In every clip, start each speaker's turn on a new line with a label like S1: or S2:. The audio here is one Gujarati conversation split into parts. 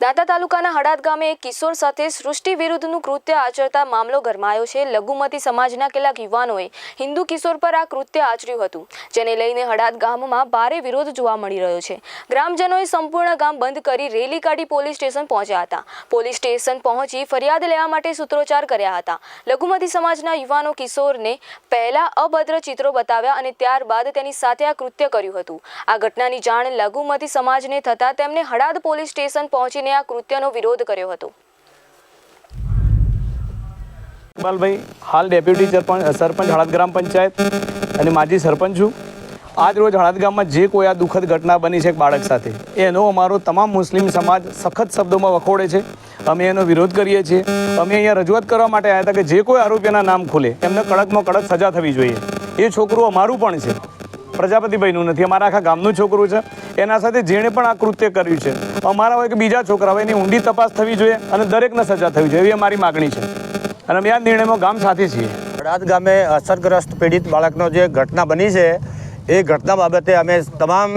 S1: દાંતા તાલુકાના હડાદ ગામે એક કિશોર સાથે સૃષ્ટિ વિરુદ્ધનું કૃત્ય આચરતા મામલો ગરમાયો છે. લઘુમતી સમાજના કેટલાક યુવાનોએ હિન્દુ કિશોર પર આ કૃત્ય આચર્યું હતું, જેને લઈને હડાદ ગામમાં ભારે વિરોધ જોવા મળી રહ્યો છે. ગ્રામજનોએ સંપૂર્ણ ગામ બંધ કરી રેલી કાઢી પોલીસ સ્ટેશન પહોંચ્યા હતા. પોલીસ સ્ટેશન પહોંચી ફરિયાદ લેવા માટે સૂત્રોચ્ચાર કર્યા હતા. લઘુમતી સમાજના યુવાનો કિશોરને પહેલા અભદ્ર ચિત્રો બતાવ્યા અને ત્યારબાદ તેની સાથે આ કૃત્ય કર્યું હતું. આ ઘટનાની જાણ લઘુમતી સમાજને થતાં તેમને હડાદ પોલીસ સ્ટેશન પહોંચીને આ કૃત્યનો વિરોધ કર્યો હતો.
S2: ઇકબાલભાઈ, હાલ ડેપ્યુટી સરપંચ હળદ ગ્રામ પંચાયત અને માજી સરપંચ છું. આજ રોજ હળદ ગામમાં જે કોઈ આ દુઃખદ ઘટના બની છે એક બાળક સાથે, એનો અમારો તમામ મુસ્લિમ સમાજ સખત શબ્દોમાં વખોડે છે. અમે એનો વિરોધ કરીએ છીએ. અમે અહીંયા રજૂઆત કરવા માટે આવ્યા હતા કે જે કોઈ આરોપીના નામ ખુલે, એમને કડકમાં કડક સજા થવી જોઈએ. એ છોકરું અમારું પણ છે. પ્રજાપતિભાઈનું નથી. અમારા આખા ગામનું છોકરું છે. એના સાથે જેણે પણ આ કૃત્ય કર્યું છે. અમારા હોય કે બીજા છોકરા હોય, એની ઊંડી તપાસ થવી જોઈએ અને દરેકને સજા થવી જોઈએ. એવી અમારી માગણી છે. અને અમે આ નિર્ણયમાં ગામ સાથે છીએ.
S3: અડાદ ગામે અસરગ્રસ્ત પીડિત બાળકનો જે ઘટના બની છે, એ ઘટના બાબતે અમે તમામ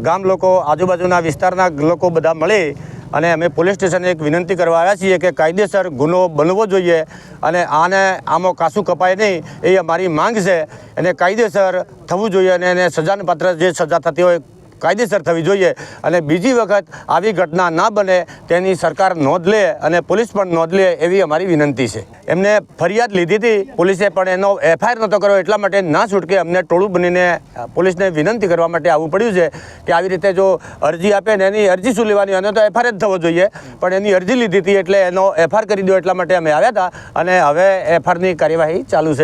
S3: ગામ લોકો, આજુબાજુના વિસ્તારના લોકો બધા મળી અને અમે પોલીસ સ્ટેશને એક વિનંતી કરવા આવ્યા છીએ કે કાયદેસર ગુનો બનવો જોઈએ અને આને આમાં કાસું કપાય નહીં એ અમારી માંગ છે. એને કાયદેસર થવું જોઈએ અને એને સજાને પાત્ર જે સજા થતી હોય કાયદેસર થવી જોઈએ અને બીજી વખત આવી ઘટના ના બને તેની સરકાર નોંધ લે અને પોલીસ પણ નોંધ લે એવી અમારી વિનંતી છે. એમને ફરિયાદ લીધી હતી, પોલીસે પણ એનો એફઆઈઆર નહોતો કર્યો એટલા માટે ના છૂટકે અમને ટોળું બનીને પોલીસને વિનંતી કરવા માટે આવવું પડ્યું છે કે આવી રીતે જો અરજી આપે ને એની અરજી શું લેવાની, અને તો એફઆઈઆર જ થવો જોઈએ. પણ એની અરજી લીધી હતી એટલે એનો એફઆઈઆર કરી દો એટલા માટે અમે આવ્યા હતા અને હવે એફઆઈઆરની કાર્યવાહી ચાલુ છે.